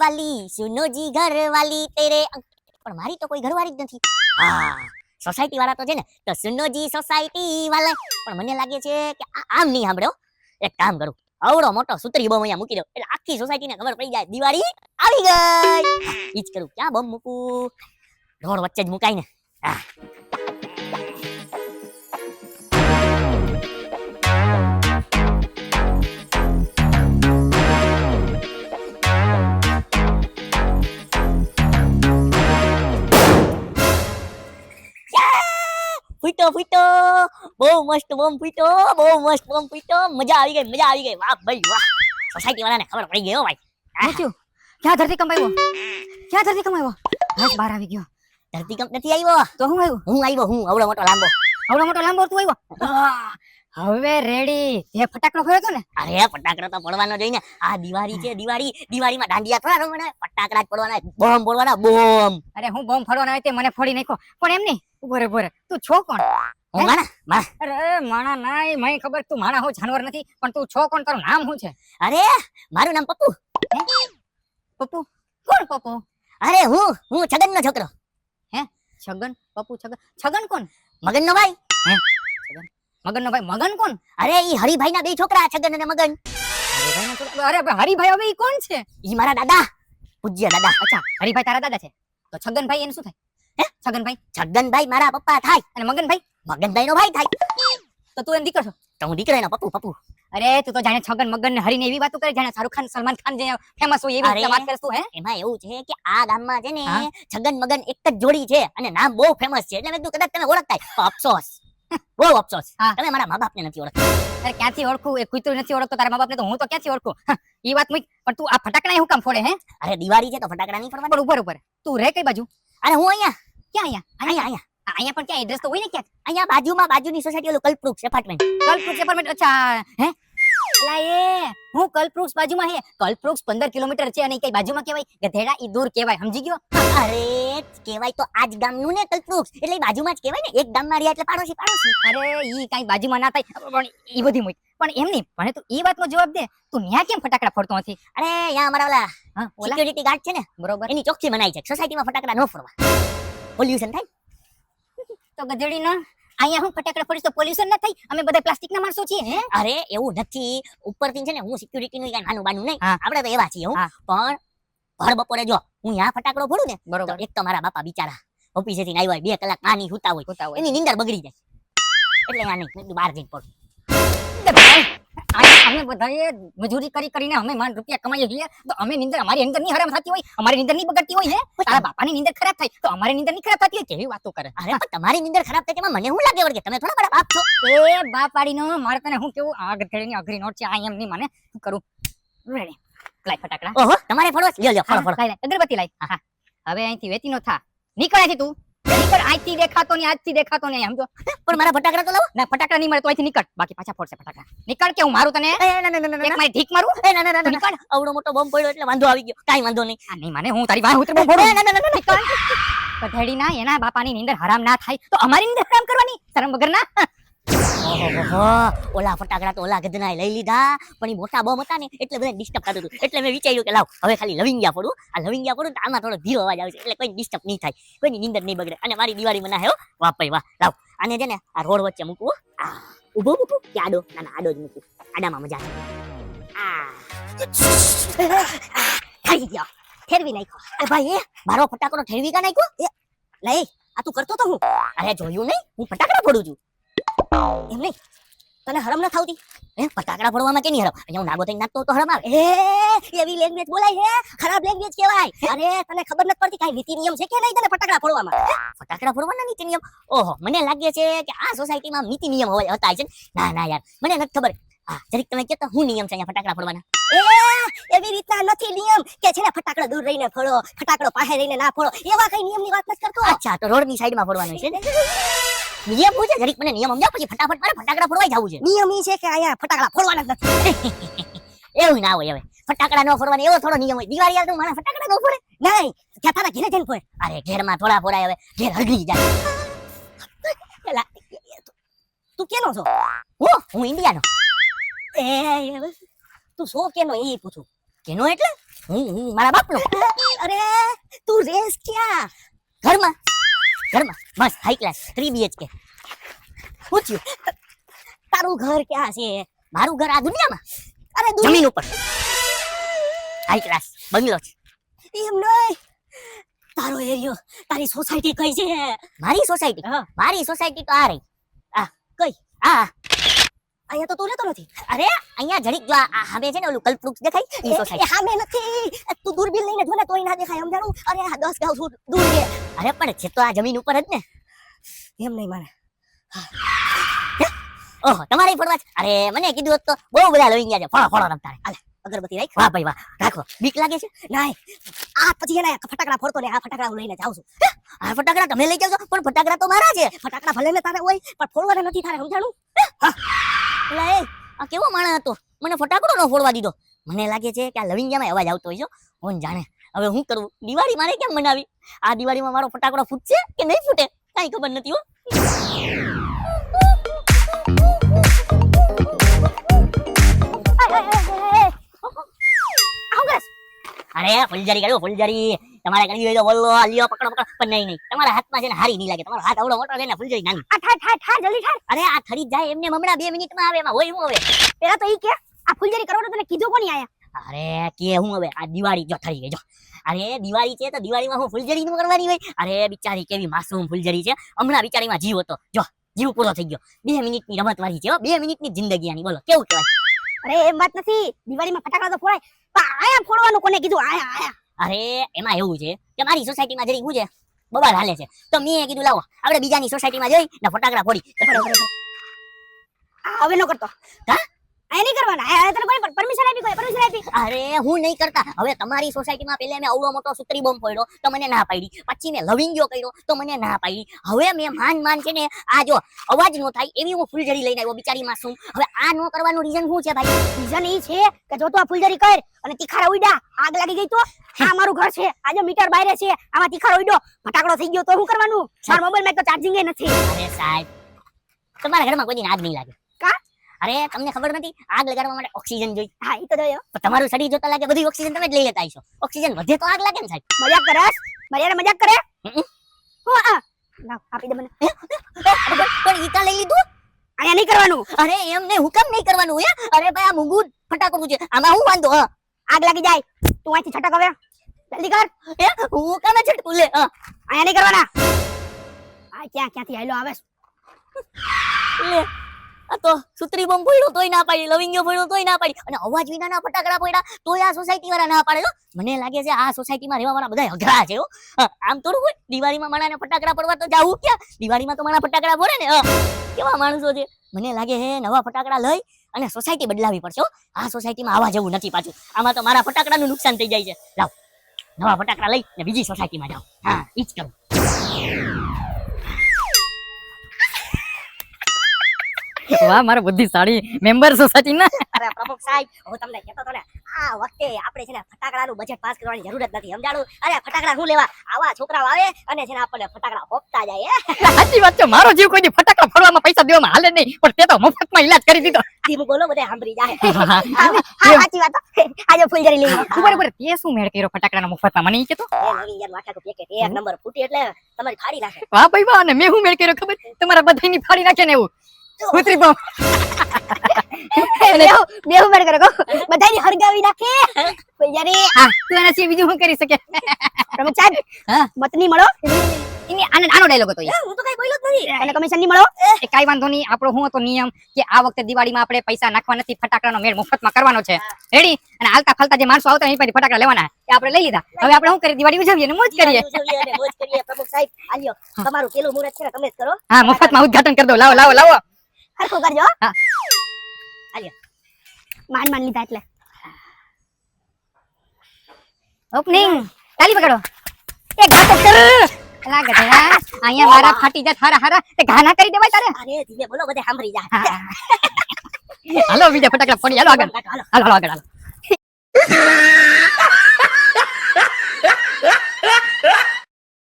વાલી સુનો જી ઘરવાલી, તેરે પણ મારી તો કોઈ ઘરવાળી જ નથી. હા સોસાયટી વાળા તો છે ને, તો સુનો જી સોસાયટી વાળા પણ મને લાગે છે કે આમ નહીં સાંભળો એક કામ કરું આવડો મોટો સુતરી બમ અહીંયા મૂકી દો એટલે આખી સોસાયટીને ખબર પડી જાય, દિવાળી આવી ગઈ. ઈજ કરું, ક્યાં બમ મૂકું? રોડ વચ્ચે જ મુકાય ને. હા. ફૂટો ફૂટો. બહુ મસ્ત બોમ્બ ફૂટો બહુ મસ્ત બોમ્બ ફૂટો. મજા આવી ગઈ મજા આવી ગઈ. વાહ ભાઈ વાહ. સોસાયટી વાળાને ખબર પડી ગઈ હો ભાઈ. શું ક્યાં ક્યાં ધરતીકંપ આવ્યો? ક્યાં ધરતીકંપ આવ્યો? બસ બહાર આવી ગયો. ધરતી કંપ નથી આવ્યો? તો હું આવ્યો? હું આવ્યો હું. આવડો મોટો લાંબો. આવડો મોટો લાંબો તું આવ્યો? હવે રેડી જે ફટાકડો ફોડ્યો હતો ને? અરે ફટાકડા તો પડવાનો જોઈને આ દિવાળી છે દિવાળી. દિવાળીમાં દાંડિયા થોડા રમવાના ફટાકડા જ પડવાના બોમ્બ પડવાના બોમ્બ અરે હું બોમ્બ ફોડવાનો હોય તે મને ફોડી નાખો પણ એમ નહીં. ઊભો રે ઊભો રે. તું છો કોણ? હું માણા અરે માણા નાય મને ખબર. તું માણા હું જાનવર નથી. પણ તું છો કોણ? તારું નામ શું છે? અરે મારું નામ પપ્પુ. પપ્પુ? કોણ પપ્પુ? અરે હું હું છગન છોકરો. હે? છગન? પપ્પુ છગન? છગન કોણ? મગન ભાઈ. ભાઈ મગન નો ભાઈ મગન કોણ? અરે ઈ હરિભાઈ ના બે છોકરા છગન અને મગન. અરે ભાઈ હરિભાઈ હવે ઈ કોણ છે? ઈ મારા દાદા પૂજ્ય દાદા. અચ્છા હરિભાઈ તારા દાદા છે? તો છગનભાઈ એનું શું થાય? હે? છગનભાઈ? છગનભાઈ મારા પપ્પા થાય. અને મગનભાઈ? મગનભાઈ નો ભાઈ થાય. તો તું એમ દીકરો છો? તો હું દીકરો એનો પપ્પુ પપ્પુ. અરે તું તો જાણે છગન મગન ને હરીને એવી વાતો કરે જાણે શાહરુખ ખાન સલમાન ખાન જે ફેમસ હોય એવી વાત કરે તું હે? એમાં એવું છે કે આ ગામમાં છે ને છગન મગન એક જ જોડી છે અને નામ બહુ ફેમસ છે. એટલે મેં કીધું કદાચ તને ઓળખતા અફસોસ. બહુ અફસોસ. તમે મારા મા બાપને નથી ઓળખતા. અરે ક્યાંથી ઓળખું? એ કુતરું નથી ઓળખતો તારા મા બાપને તો હું તો ક્યાંથી ઓળખું? એ વાત મૂક. પણ તું આ ફટાકડા હું કામ ફોડે હે? અરે દિવાળી છે તો ફટાકડા નહીં ફોડવા પણ ઉપર ઉપર તું રે કઈ બાજુ? અરે હું અહીંયા. ક્યાં અહીંયા? અહીંયા? અહીંયા અહીંયા. પણ ક્યાં? એડ્રેસ તો હોય ને ક્યાંક? અહીંયા બાજુમાં બાજુની સોસાયટી ઓલું કલ્પવૃક્ષ એપાર્ટમેન્ટ કલ્પવૃક્ષ એપાર્ટમેન્ટ અચ્છા હે? એ હું કલ્પવૃક્ષ બાજુમાં હે. કલ્પવૃક્ષ 15 કિલોમીટર છે અને કઈ બાજુમાં કહેવાય? ગધેડા ઈ દૂર કહેવાય. સમજી ગયો? અરે કહેવાય તો આજ ગામનું ને કલ્પવૃક્ષ. એટલે બાજુમાં જ કહેવાય ને. એક ગામમાં રહ્યા એટલે પાડોશી પાડોશી. અરે ઈ કઈ બાજુમાં ના થાય. પણ ઈ બધી મુઈ. પણ એમ નહીં. પણ તું ઈ વાતનો જવાબ દે. તું ન્યા કેમ ફટાકડા ફોડતો નથી? અરે યા અમારા ઓલા હા સિક્યુરિટી ગાર્ડ છે ને બરોબર. એની ચોકસી બનાવી છે સોસાયટીમાં ફટાકડા ન ફોડવા. પોલ્યુશન થાય તો ગધેડી ના અહીંયા હું ફટાકડા ફોડીશ તો પોલ્યુશન ના થાય. અમે બધા પ્લાસ્ટિક ના માણસો છીએ અરે એવું નથી. ઉપરથી છે ને હું સિક્યુરિટી નું કઈ નાનું બાનું નહીં. આપડે આપણે તો એવા છીએ હું. પણ ભર બપોરે જો હું યા ફટાકડો ફોડું ને બરોબર. એક તો મારા બાપા બિચારા ઓફિસેથી આવ્યા બે કલાક નાની હુતા હોય. એની નિંદર બગડી જાય. એટલે આ નહીં બહાર જઈને પડું અમે બધાએ મજૂરી કરી કરીને અમે માંડ રૂપિયા કમાઈએ છીએ. તો અમે નિંદર અમારી નીંદર નહીં હરામ થતી હોય અમારી નિંદર નહીં બગડતી હોય હે. તારા બાપાની નિંદર ખરાબ થાય તો અમારી નિંદર નહીં ખરાબ થતી હોય કેવી વાતો કરે? અરે પણ તમારી નિંદર ખરાબ થાય તેમાં મને શું લાગે વળગે? તમે થોડા બડા બાપ છો. એ બાપાડીનો મારે તને હું કેવું? આગ ઘડીની અઘરી નોટ છે આ એમ નહીં મને શું કરું? રેડી લાઈ ફટાકડા. ઓહો તમારે ફળો લ્યો લ્યો ફળો ફળો અગરબત્તી લાઈ હા હવે અહીંથી વેતી નો થા. નીકળ અહીંથી તું. નીકળ આજથી દેખાતો નહીં આજથી દેખાતો નહીં સમજો? પણ મારા ફટાકડા તો લાવો. ના ફટાકડા નહીં મળે તો અહીંથી નીકળ. બાકી પાછા ફોડશે ફટાકડા. નીકળ કે હું મારું તને? એક મારી ઢીક મારું? એ, ના, ના, ના, નીકળ. અવડો મોટો બોમ્બ પડ્યો એટલે વાંધો આવી ગયો. કાઈ વાંધો નહીં. આ નહીં માને હું તારી વાહ ઉતરી બોમ્બ ના, ના, ના, ના, નીકળ. પથેડી ના એના બાપાની નીંદર હરામ ના થાય તો અમારી નીંદર હરામ કરવાની? શરમ વગર ના ઓલા ફટાકડા તો ઓલા ગધના લઈ લીધા, પણ એ મોટા બોમ હતા ને એટલે બધા ડિસ્ટર્બ થતું હતું. એટલે મેં વિચાર્યું કે લાવ, હવે ખાલી લવિંગ્યા પડું આ લવિંગ્યા પડું તો આમાં થોડો ધીરો અવાજ આવશે એટલે કોઈ ડિસ્ટર્બ નહીં થાય. કોઈની નિંદર નહીં બગડે. અને મારી દિવાળી મને હે. વાહ ભાઈ વાહ. લાવ. આને છે ને આ રોડ વચ્ચે મૂકવું ઊભો મૂકું કે આડો? ના ના, આડો જ મૂકું. આડામાં મજા આ. થઈ ગયો. ઠેરવી નાખ્યો. અરે ભાઈ, એ મારો ફટાકડો ઠેરવી કા નાખ્યો? લઈ આ તું કરતો તો હું? અરે, જોયું નહીં? હું ફટાકડા ફોડું છું. એમ નહીં? તને હરમ ન થાવતી? હે? ફટાકડા ફોડવામાં કેની હરમ? અહીંયા હું નાગો થઈને નાખતો તો હરમ આવે. એ એવી લેંગ્વેજ બોલાય હે? ખરાબ લેંગ્વેજ કહેવાય. અરે તને ખબર નથી પડતી કાઈ નીતિ નિયમ છે કે નહીં તને ફટાકડા ફોડવામાં? ફટાકડા ફોડવાના નીતિ નિયમ? ઓહો મને લાગે છે કે આ સોસાયટીમાં નીતિ નિયમ હોય હતા છે ના? ના યાર મને નથી ખબર. હા જરીક તમે કહેતા હું નિયમ છે અહીંયા ફટાકડા ફોડવાના? એવી રીતના નથી નિયમ કે છે ને ફટાકડો દૂર રહીને ફોડો ફટાકડો પાસે રહીને ના ફોડો એવા કઈ નિયમની વાત નથી કરતો? અચ્છા તો રોડની સાઈડમાં ફોડવાનું છે ને? નિયમ હું છે? જરીક મને નિયમ સમજાવ પછી ફટાફટ મારે ફટાકડા ફોડવા જવું છે. નિયમ ઈ છે કે અહીંયા ફટાકડા ફોડવાના જ નથી. એવું ના હોય હવે. ફટાકડા ન ફોડવાનો એવો થોડો નિયમ હોય. દિવાળી આવે તો મારા ફટાકડા ન ફોડે. નહીં ત્યાં તારા ઘેરે જઈને ફોડે. અરે ઘેરમાં થોડા ફોડાય હવે. ઘેર હળગી જાય. તું કેનો છો? હું? હું ઇન્ડિયાનો. એ તું સો કેનો એ પૂછું. કેનો એટલે? હું હું મારા બાપનો. અરે તું રેસ ક્યાં? ઘરમાં. ઘરમાં મસ્ત હાઈ ક્લાસ થ્રી બીએચકે પૂછ્યું તારું ઘર ક્યાં છે? મારું ઘર આ દુનિયામાં? અરે જમીન ઉપર. હાઈ ક્લાસ બંગલો છે. એમ નહીં. તારો એરિયો તારી સોસાયટી કઈ છે? મારી સોસાયટી મારી સોસાયટી તો આ રહી. આ કઈ? આ. અહીંયા તો તું રહેતો નથી. અરે અહીંયા જરીક જો આ હામે છે ને ઓલું કલ્પવૃક્ષ દેખાય. ઈ સોસાયટી હામે નથી. તું દૂરબીન લઈને જો ને તોય ના દેખાય સમજાણું? અરે આ દસ ગાઉ દૂર દૂર છે. અરે પણ છે તો આ જમીન ઉપર જ ને. એમ નહીં માને. ઓહો તમારે ફરવા છે? અરે મને કીધું હોત તો બહુ બધા લઈ ગયા છે. ફળો ફળો રમતા હાલે અગરબત્તી રાખ. વાહ ભાઈ વાહ. રાખો. બીક લાગે છે? નાય. આ પછી એના ફટાકડા ફોડતો ને આ ફટાકડા હું લઈને જાઉં છું. આ ફટાકડા તમે લઈ જાવ છો પણ ફટાકડા તો મારા છે. ફટાકડા ભલે ને તારે હોય પણ ફોડવાના નથી તારે સમજાણું? હા. એટલે આ કેવો માણસ હતો? મને ફટાકડો ન ફોડવા દીધો. મને લાગે છે કે આ લવિંગિયામાં અવાજ આવતો હોય છે કોણ જાણે? હવે હું કરું? દિવાળી મારે કેમ મનાવી? આ દિવાળીમાં મારો ફટાકડો ફૂટશે કે નહીં ફૂટે? કાંઈ ખબર નથી હો. અરે ફૂલઝડી કર્યો ફૂલઝડી તમારે કરવી હોય તો બોલો લ્યો પકડો પકડો. પણ નહીં નહીં. તમારા હાથમાં છે ને હારી નહીં લાગે. તમારો હાથ આવડો મોટો છે ને ફૂલઝડી નાની. આ ઠાર ઠાર જલ્દી ઠાર. અરે આ થરી જાય. એમને હમણાં બે મિનિટમાં આવે. એમાં હોય હું હવે? પેલા તો ઈ કે આ ફૂલજરી કરવાનો તને કીધું કોની આયા? અરે કે હું હવે? આ દિવાળી જો થઈ ગઈ જો. અરે દિવાળી છે તો દિવાળીમાં હું ફૂલજરી નું કરવાની હોય? અરે બિચારી કેવી માસૂમ ફૂલજરી છે. હમણાં બિચારીમાં જીવ હતો. જો જીવ પૂરો થઈ ગયો. બે મિનિટની રમત વાળી છે બે બે મિનિટની જિંદગી આની બોલો કેવું કહેવાય? અરે એમ વાત નથી. દિવાળીમાં ફટાકડા તો ફોડાય. પણ આયા ફોડવાનું કોને કીધું? આયા આયા. અરે એમાં એવું છે કે મારી સોસાયટીમાં જરી હું છે? બબાલ હાલે છે. તો મેં કીધું લાવો આપણે બીજાની સોસાયટીમાં જઈ ને ફટાકડા ફોડી. હવે નો કરતો. કા? આયા નહીં કરવાના. આ તને કોઈ પરમિશન આપી કોઈ પરમિશન આપી? અરે હું નહીં કરતા. હવે તમારી સોસાયટીમાં પેલે મેં આવડો મોટો સુત્રી બોમ્બ પડ્યો તો મને ના પાડી. પછી મેં લવિંગિયો કર્યો તો મને ના પાડી. હવે મેં માન માન છે ને આ જો અવાજ નો થાય એવી હું ફૂલઝડી લઈને આવ્યો બિચારી માસૂમ હવે આ નો કરવાનું રીઝન શું છે ભાઈ? રીઝન એ છે કે જો તું આ ફૂલઝડી કર અને તીખારા ઉડ્યા આગ લાગી ગઈ તો? આ મારું ઘર છે આજે મીટર બહાર છે આમાં તીખારો ઉડ્યો ફટાકડો થઈ ગયો તો શું કરવાનું? મારા મોબાઈલમાં તો ચાર્જિંગ નથી. અરે સાહેબ તમારા ઘરમાં કોઈ આગ નહીં લાગે. કા? અરે તમને ખબર નથી આગ લગાડવા માટે ઓક્સિજન જોઈ હા એ તો જોયો પણ તમારું શરીર જોતા લાગે બધું ઓક્સિજન તમે જ લઈ લેતા આવીશો. ઓક્સિજન વધે તો આગ લાગે ને સાહેબ. મજાક કરસ મર્યાદા મજાક કરે. આ. આપી દે મને. પણ પણ લઈ લીધું? આયા નહીં કરવાનું. અરે એમ નહીં હુકમ નહીં કરવાનું હે? અરે ભાઈ આ મૂંગું ફટાકડું છે. આમાં હું વાંધો હા? આગ લાગી જાય. તું અહીંથી છટક હવે. જલ્દી કર. હે હું કામે છટકું? લે આયા નહીં કરવાના. આ ક્યાં ક્યાંથી હેલો આવે? લે. આ તો સુત્રી બોમ્બ ભૂલ્યું તોય ના પાડી લવિંગ્યો ફોડ્યો તોય ના પાડી, અને અવાજ વિનાના ફટાકડા ફોડ્યા, તોય આ સોસાયટી વાળા ના પાડે મને લાગે છે આ સોસાયટીમાં રહેવા વાળા બધા અઘરા છે આમ થોડું હોય, દિવાળીમાં માણાને ફટાકડા પડવા તો જાવું ક્યાં? દિવાળીમાં તો માણા ફટાકડા ફોડે ને કેવા માણસો છે. મને લાગે છે નવા ફટાકડા લઈ અને સોસાયટી બદલાવી પડશે, હો. આ સોસાયટીમાં આવા જેવું નથી પાછું. આમાં તો મારા ફટાકડાનું નુકસાન થઈ જાય છે. લાવ. નવા ફટાકડા લઈ ને બીજી સોસાયટીમાં જાઓ. હા, ઈ જ કરું. વાહ મારા બુદ્ધિશાળી મેમ્બર સોસાયટી ના? અરે પ્રમુખ સાહેબ હું તમને કહેતો તો ને આ વખતે આપણે છે ને ફટાકડાનું બજેટ પાસ કરવાની જરૂર જ નથી સમજાડું અરે ફટાકડા શું લેવા? આવા છોકરાઓ આવે અને છે ને આપણને ફટાકડા પોપતા જાય સાચી વાત છે મારો જીવ કોઈ ફટાકડા ફોડવામાં પૈસા દેવામાં હાલે નહીં પણ તે તો મફતમાં ઈલાજ કરી દીધો. ધીમું બોલો બધે સાંભળી જાય. સાચી વાત. આજે ફૂલજરી લઈ લો. ઉપર ઉપર તે શું મેળ કર્યો ફટાકડાના મફતમાં? મને કે તો નવી યાર વાટાકું પેકેટ એક નંબર ફૂટી એટલે તમારી ફાડી નાખે. વાહ ભાઈ વાહ અને મેં હું મેળ કર્યો ખબર? તમારા બધાની ફાડી નાખે ને એવું. ઉતરી પો. બેહુ બેહુ મેળ કરે બધાની હરગાવી નાખે. ફૂલજરી હા તું એના સિવાય બીજું શું કરી શકે? પ્રમુખ સાહેબ હા. મતની મળો. એની આનો આનો ડાયલોગ હતો હું તો કઈ બોલ્યો જ નથી. અને કમિશનની મળો. એ કાંઈ વાંધો નહીં આપણો હું હતો નિયમ કે આ વખતે દિવાળીમાં આપણે પૈસા નાખવા નથી ફટાકડાનો મેળ મફતમાં કરવાનો છે. રેડી અને હાલતા ફાલતા જે માણસો આવતા એની ફટાકડા લેવાના એ આપણે લઈ લીધા. હવે આપણે શું કરીએ? દિવાળી ઉજવીએ અને મોજ કરીએ. ઉજવીએ અને મોજ કરીએ. પ્રમુખ સાહેબ આલ્યો તમારું પેલું મુહૂર્ત છે ને તમે જ કરો. હા મફતમાં ઉદઘાટન કરી દો. લાવો લાવો લાવો. હરખું કરજો હો. હા. આલ્યો. માન માન લીધા એટલે ઓપનિંગ તાલી પકડો એ ઘા તો કર એલા ગધેડા અહીંયા મારા ફાટી જાય હારા હારા તે ઘા ના કરી દેવાય તારે અરે ધીમે બોલો બધે સાંભળી જાય હા. હાલો બીજા ફટાકડા ફોડી હાલો આગળ હાલો હાલો હાલો આગળ હાલો